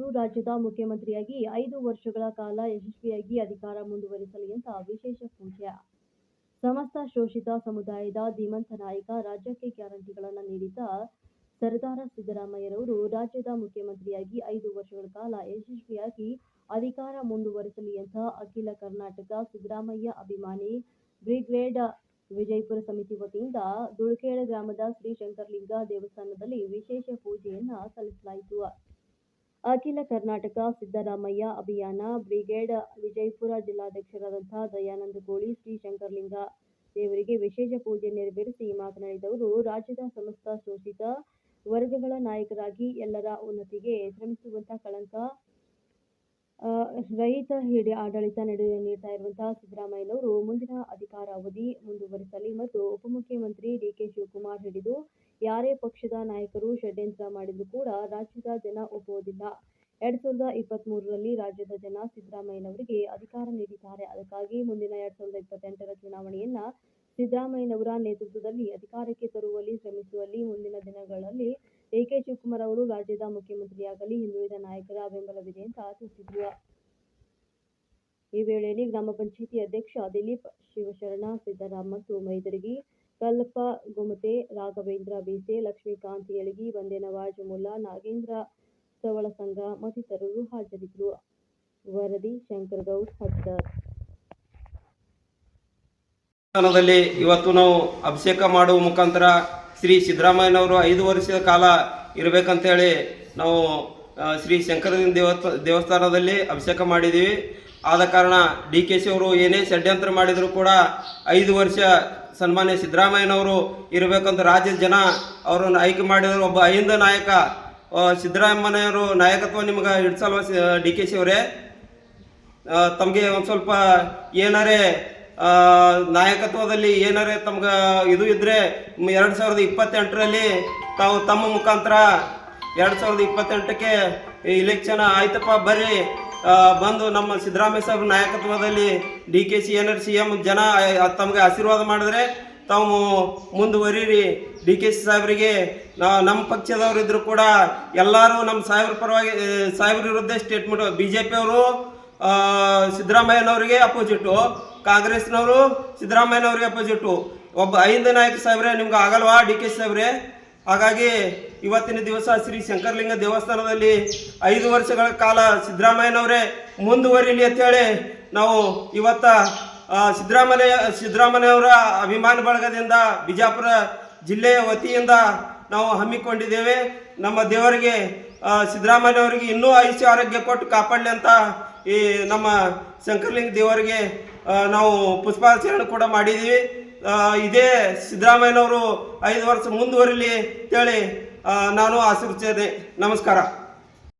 ರಾಜ್ಯದ ಮುಖ್ಯಮಂತ್ರಿಯಾಗಿ ಐದು ವರ್ಷಗಳ ಕಾಲ ಯಶಸ್ವಿಯಾಗಿ ಅಧಿಕಾರ ಮುಂದುವರಿಸಲಿ ಅಂತ ವಿಶೇಷ ಪೂಜೆ. ಸಮಸ್ತ ಶೋಷಿತ ಸಮುದಾಯದ ಧೀಮಂತ ನಾಯಕ ರಾಜ್ಯಕ್ಕೆ ಗ್ಯಾರಂಟಿಗಳನ್ನು ನೀಡಿದ್ದ ಸರ್ದಾರ ಸಿದ್ದರಾಮಯ್ಯರವರು ರಾಜ್ಯದ ಮುಖ್ಯಮಂತ್ರಿಯಾಗಿ ಐದು ವರ್ಷಗಳ ಕಾಲ ಯಶಸ್ವಿಯಾಗಿ ಅಧಿಕಾರ ಮುಂದುವರಿಸಲಿ ಅಂತ ಅಖಿಲ ಕರ್ನಾಟಕ ಸಿದ್ದರಾಮಯ್ಯ ಅಭಿಮಾನಿ ಬ್ರಿಗೇಡ್ ವಿಜಯಪುರ ಸಮಿತಿ ವತಿಯಿಂದ ದುಳ್ಕೇಳ ಗ್ರಾಮದ ಶ್ರೀ ಶಂಕರಲಿಂಗ ದೇವಸ್ಥಾನದಲ್ಲಿ ವಿಶೇಷ ಪೂಜೆಯನ್ನು ಸಲ್ಲಿಸಲಾಯಿತು. ಅಖಿಲ ಕರ್ನಾಟಕ ಸಿದ್ದರಾಮಯ್ಯ ಅಭಿಯಾನ, ಬ್ರಿಗೇಡ್ ವಿಜಯಪುರ ಜಿಲ್ಲಾಧ್ಯಕ್ಷರಾದಂತಹ ದಯಾನಂದ ಗೋಳಿ ಶ್ರೀ ಶಂಕರಲಿಂಗ ದೇವರಿಗೆ ವಿಶೇಷ ಪೂಜೆ ನೆರವೇರಿಸಿ ಮಾತನಾಡಿದವರು, ರಾಜ್ಯದ ಸಮಸ್ತ ಶೋಷಿತ ವರ್ಗಗಳ ನಾಯಕರಾಗಿ ಎಲ್ಲರ ಉನ್ನತಿಗೆ ಶ್ರಮಿಸುವಂತಹ ಕಳಂಕ ಆ, ರಹಿತ ಹಿಡಿ ಆಡಳಿತ ನಡೆ ನೀಡ್ತಾ ಇರುವಂತಹ ಸಿದ್ದರಾಮಯ್ಯನವರು ಮುಂದಿನ ಅಧಿಕಾರಾವಧಿ ಮುಂದುವರಿಸಲಿ ಮತ್ತು ಉಪಮುಖ್ಯಮಂತ್ರಿ ಡಿ ಕೆ ಶಿವಕುಮಾರ್ ಹಿಡಿದು ಯಾರೇ ಪಕ್ಷದ ನಾಯಕರು ಷಡ್ಯಂತ್ರ ಮಾಡಿದ್ರು ಕೂಡ ರಾಜ್ಯದ ಜನ ಒಪ್ಪುವುದಿಲ್ಲ. ಎರಡ್ ಸಾವಿರದ ಇಪ್ಪತ್ತ್ ಮೂರರಲ್ಲಿ ರಾಜ್ಯದ ಜನ ಸಿದ್ದರಾಮಯ್ಯನವರಿಗೆ ಅಧಿಕಾರ ನೀಡಿದ್ದಾರೆ. ಅದಕ್ಕಾಗಿ ಮುಂದಿನ ಎರಡ್ ಸಾವಿರದ ಇಪ್ಪತ್ತೆಂಟರ ಚುನಾವಣೆಯನ್ನ ಸಿದ್ದರಾಮಯ್ಯನವರ ನೇತೃತ್ವದಲ್ಲಿ ಅಧಿಕಾರಕ್ಕೆ ತರುವಲ್ಲಿ ಶ್ರಮಿಸುವಲ್ಲಿ ಮುಂದಿನ ದಿನಗಳಲ್ಲಿ ಡಿ ಕೆ ಶಿವಕುಮಾರ್ ಅವರು ರಾಜ್ಯದ ಮುಖ್ಯಮಂತ್ರಿಯಾಗಲಿ ಹಿಂದುಳಿದ ನಾಯಕರ ಬೆಂಬಲವಿದೆ ಅಂತ ತಿಳಿಸಿದ್ರು. ಈ ವೇಳೆಯಲ್ಲಿ ಗ್ರಾಮ ಪಂಚಾಯಿತಿ ಅಧ್ಯಕ್ಷ ದಿಲೀಪ್ ಶಿವಶರಣ, ಸಿದ್ದರಾಮ ಮೈದರಿಗಿ ಕಲ್ಪ ಗುಮತೆ, ರಾಘವೇಂದ್ರ ಬೀಸೆ, ಲಕ್ಷ್ಮೀಕಾಂತ್ ಯಳಗಿ ಬಂದೆ ನವಾಜ್ ಮುಲ್ಲಾ, ನಾಗೇಂದ್ರ ಸವಳ ಸಂಘ ಮತ್ತಿತರರು ಹಾಜರಿದ್ದರು. ವರದಿ ಶಂಕರಗೌಡ್ ಹಟ್ದರ್ ಸ್ಥಾನದಲ್ಲಿ ಇವತ್ತು ನಾವು ಅಭಿಷೇಕ ಮಾಡುವ ಮುಖಾಂತರ ಶ್ರೀ ಸಿದ್ದರಾಮಯ್ಯನವರು ಐದು ವರ್ಷದ ಕಾಲ ಇರಬೇಕಂತ ಹೇಳಿ ನಾವು ಶ್ರೀ ಶಂಕರ ದೇವಸ್ಥ ದೇವಸ್ಥಾನದಲ್ಲಿ ಅಭಿಷೇಕ ಮಾಡಿದ್ದೀವಿ. ಆದ ಕಾರಣ ಡಿ ಕೆ ಶಿ ಅವರು ಏನೇ ಷಡ್ಯಂತ್ರ ಮಾಡಿದರೂ ಕೂಡ ಐದು ವರ್ಷ ಸನ್ಮಾನ್ಯ ಸಿದ್ದರಾಮಯ್ಯನವರು ಇರಬೇಕಂತ ರಾಜ್ಯದ ಜನ ಅವರನ್ನು ಆಯ್ಕೆ ಮಾಡಿದ್ರು. ಒಬ್ಬ ಅಹಿಂದ ನಾಯಕ ಸಿದ್ದರಾಮಯ್ಯನವರು ನಾಯಕತ್ವ ನಿಮ್ಗೆ ಹಿಡ್ಸಲ್ವ ಡಿ ಕೆ ಶಿ ಅವರೇ? ತಮಗೆ ಒಂದು ಸ್ವಲ್ಪ ಏನಾರೇ ನಾಯಕತ್ವದಲ್ಲಿ ಏನಾರೇ ತಮ್ಗೆ ಇದು ಇದ್ದರೆ ಎರಡು ಸಾವಿರದ ಇಪ್ಪತ್ತೆಂಟರಲ್ಲಿ ತಾವು ತಮ್ಮ ಮುಖಾಂತರ ಎರಡು ಸಾವಿರದ ಇಪ್ಪತ್ತೆಂಟಕ್ಕೆ ಇಲೆಕ್ಷನ್ ಆಯ್ತಪ್ಪ, ಬರ್ರಿ. ಬಂದು ನಮ್ಮ ಸಿದ್ದರಾಮಯ್ಯ ಸಾಹೇಬ್ರ ನಾಯಕತ್ವದಲ್ಲಿ ಡಿ ಕೆ ಸಿ ಏನಾರು ಸಿ ಎಂ ಜನ ತಮಗೆ ಆಶೀರ್ವಾದ ಮಾಡಿದ್ರೆ ತಾವು ಮುಂದುವರಿರಿ. ಡಿ ಕೆ ಸಿ ಸಾಹೇಬರಿಗೆ ನಮ್ಮ ಪಕ್ಷದವ್ರು ಇದ್ರು ಕೂಡ ಎಲ್ಲರೂ ನಮ್ಮ ಸಾಹೇಬ್ರ ಪರವಾಗಿ ಸಾಹೇಬ್ರ ವಿರುದ್ಧ ಸ್ಟೇಟ್ಮೆಂಟ್ ಬಿ ಜೆ ಪಿಯವರು ಸಿದ್ದರಾಮಯ್ಯನವರಿಗೆ ಅಪೋಸಿಟು ಕಾಂಗ್ರೆಸ್ನವರು ಸಿದ್ದರಾಮಯ್ಯನವರಿಗೆ ಅಪೋಸಿಟು ಒಬ್ಬ ಐದು ನಾಯಕ ಸಾಹೇಬ್ರೆ, ನಿಮ್ಗೆ ಆಗಲ್ವಾ ಡಿ ಕೆ ಸಾಹೇಬ್ರೆ? ಹಾಗಾಗಿ ಇವತ್ತಿನ ದಿವಸ ಶ್ರೀ ಶಂಕರಲಿಂಗ ದೇವಸ್ಥಾನದಲ್ಲಿ ಐದು ವರ್ಷಗಳ ಕಾಲ ಸಿದ್ದರಾಮಯ್ಯನವರೇ ಮುಂದುವರಿಲಿ ಅಂತೇಳಿ ನಾವು ಇವತ್ತ ಸಿದ್ದರಾಮಯ್ಯ ಸಿದ್ದರಾಮಯ್ಯವರ ಅಭಿಮಾನ ಬಳಗದಿಂದ ಬಿಜಾಪುರ ಜಿಲ್ಲೆಯ ವತಿಯಿಂದ ನಾವು ಹಮ್ಮಿಕೊಂಡಿದ್ದೇವೆ. ನಮ್ಮ ದೇವರಿಗೆ ಸಿದ್ದರಾಮಯ್ಯವರಿಗೆ ಇನ್ನೂ ಆಯುಷ್ಯ ಆರೋಗ್ಯ ಕೊಟ್ಟು ಕಾಪಾಡಲಿ ಅಂತ ಈ ನಮ್ಮ ಶಂಕರಲಿಂಗ ದೇವರಿಗೆ ನಾವು ಪುಷ್ಪಾಚರಣೆ ಕೂಡ ಮಾಡಿದ್ದೀವಿ. ಇದೇ ಸಿದ್ದರಾಮಯ್ಯನವರು ಐದು ವರ್ಷ ಮುಂದುವರಿಲಿ ಅಂತೇಳಿ ನಾನು ಆಶೀರ್ವಿಸ್ತೇನೆ ನಮಸ್ಕಾರ.